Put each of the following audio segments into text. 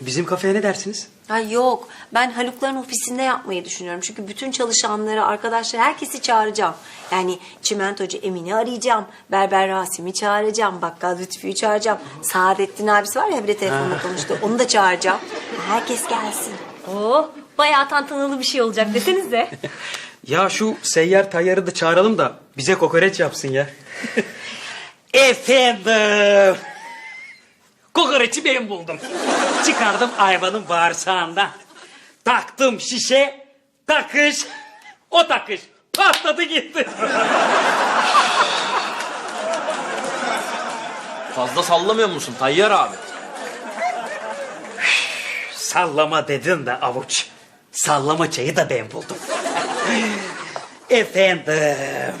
Bizim kafeye ne dersiniz? Ha yok. Ben Halukların ofisinde yapmayı düşünüyorum. Çünkü bütün çalışanları, arkadaşları, herkesi çağıracağım. Yani çimentocu Emin'i arayacağım. Berber Rasim'i çağıracağım. Bakkal Lütfü'yü çağıracağım. Saadettin abisi var ya bir de telefonla konuştu. Onu da çağıracağım. Herkes gelsin. Oo, bayağı tantanalı bir şey olacak desenize. Ya şu seyyar tayyarı da çağıralım da bize kokoreç yapsın ya. Efendim. Kokoreçi ben buldum. Çıkardım hayvanın bağırsağından. Taktım şişe, takış, o takış. Patladı gitti. Fazla sallamıyor musun Tayyar abi? Sallama dedin de avuç. Sallama çayı da ben buldum. Efendim.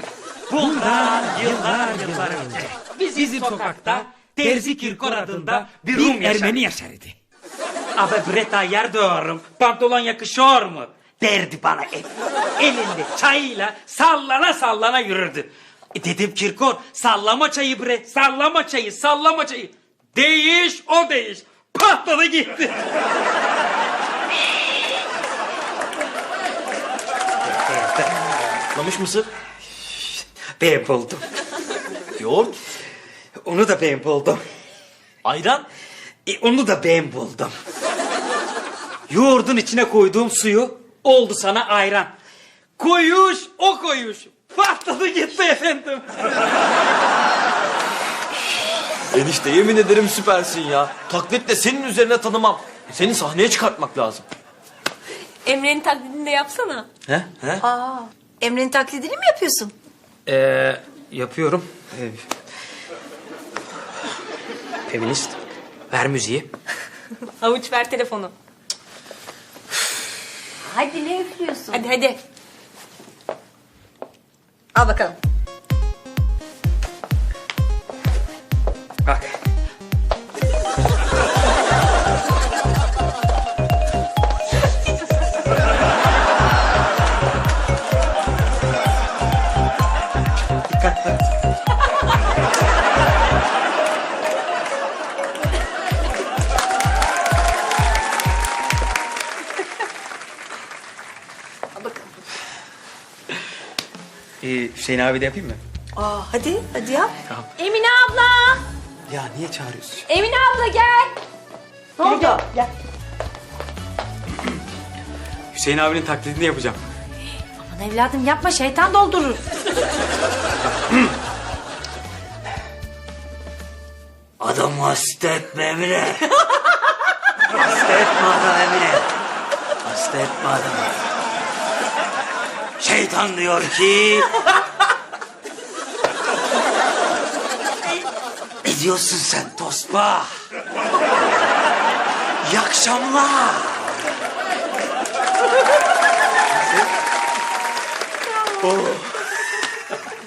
Bundan yıllar yıllar önce bizim sokakta Terzi Kirkor adında bir Rum Ermeni yaşardı. Abi Breta yer diyorum. Pantolon yakışıyor mu? Derdi bana hep. Elinde çayıyla sallana sallana yürürdü. E dedim Kirkor sallama çayı bre. Sallama çayı sallama çayı. Değiş o değiş. Patladı gitti. Patlamış mısır? Ben buldum. Yoğurt? Onu da ben buldum. Ayran? E, onu da ben buldum. Yoğurdun içine koyduğum suyu oldu sana ayran. Koyuş o koyuş. Patladı gitti efendim. Enişte yemin ederim süpersin ya. Taklitle senin üzerine tanımam. Seni sahneye çıkartmak lazım. Emre'nin taklidini de yapsana. He? He? Aa, Emre'nin taklidini mi yapıyorsun? Ee, yapıyorum. Ee, feminist. Ver müziği. Havuç ver telefonu. Hadi ne üflüyorsun? Hadi hadi. Al bakalım. Hüseyin abi de yapayım mı? Aa, hadi, hadi yap. Emine abla! Ya niye çağırıyorsun? Emine abla gel. Ne oldu? Gel. Hüseyin abinin taklidini yapacağım. Aman evladım yapma şeytan doldurur. Adam hasta etme Emine. hasta etme adam Emine. Hasta etme adamı. Şeytan diyor ki... ne diyorsun sen tosba? İyi akşamlar.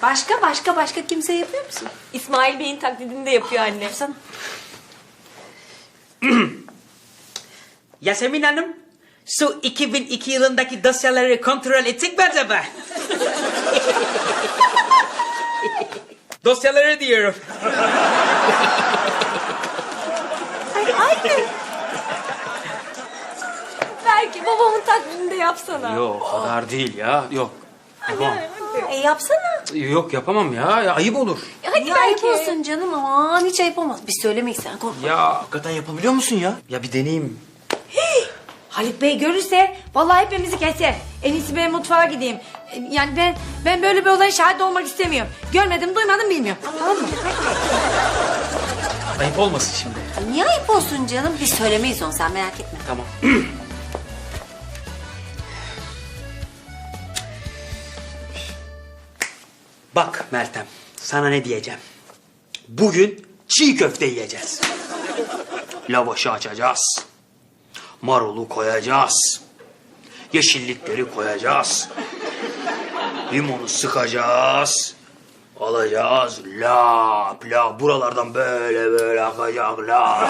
Başka başka başka kimse yapıyor musun? İsmail Bey'in taklidini de yapıyor anne. Yapsana. Yasemin Hanım, şu 2002 yılındaki dosyaları kontrol ettik mi acaba? dosyaları diyorum. Ay, ay. Belki babamın taklidini de yapsana. Yok, o kadar değil ya. Yok. Yapamam. E yapsana. Yok yapamam ya. ya ayıp olur. Hadi Ya belki. olsun canım aman hiç ayıp olmaz. Biz söylemeyiz sen korkma. Ya Hakikaten yapabiliyor musun ya? ya bir deneyeyim. Halit Bey görürse vallahi hepimizi keser. En iyisi ben mutfağa gideyim. Yani ben ben böyle bir olaya şahit olmak istemiyorum. Görmedim, duymadım, bilmiyorum. Tamam mı? Ayıp olmasın şimdi. Niye ayıp olsun canım? Biz söylemeyiz onu sen merak etme. Tamam. Bak Meltem, sana ne diyeceğim. Bugün çiğ köfte yiyeceğiz. Lavaşı açacağız. Marulu koyacağız. Yeşillikleri koyacağız. Limonu sıkacağız. Alacağız. Lap lap. Buralardan böyle böyle akacak. Lap.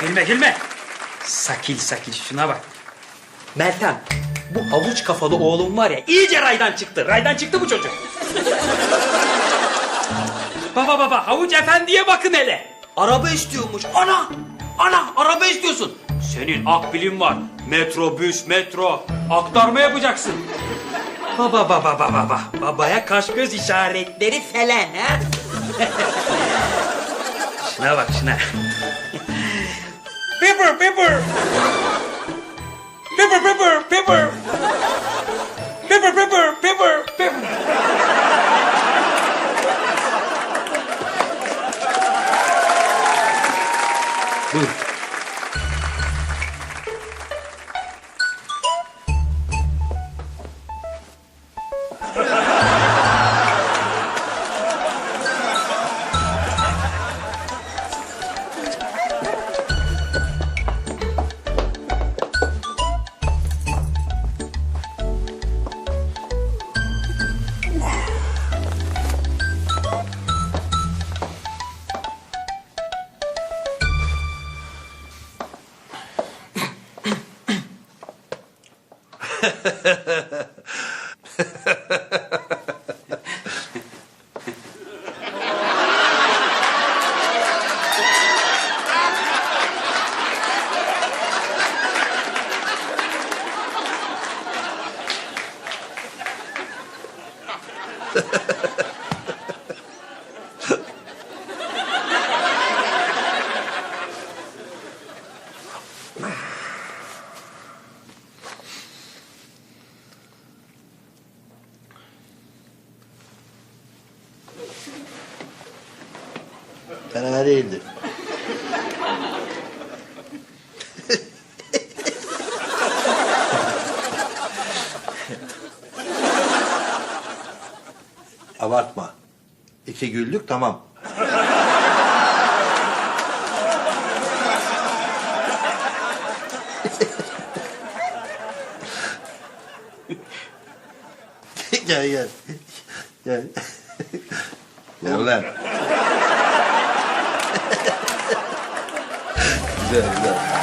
Gülme gülme. Sakil sakil şuna bak. Meltem Bu havuç kafalı oğlum var ya iyice raydan çıktı. Raydan çıktı bu çocuk. baba baba havuç efendiye bakın hele. Araba istiyormuş. Ana! Ana araba istiyorsun. Senin akbilin var. Metrobüs, metro. Aktarma yapacaksın. Baba baba baba baba. Babaya kaş göz işaretleri falan ha. şuna bak şuna. Pepper pepper. Pepper, pepper, pepper, pepper, pepper. Ha ha ha. Fena değildi. Abartma. İki güldük tamam. gel gel. Gel. Gel ulan. zero, zero.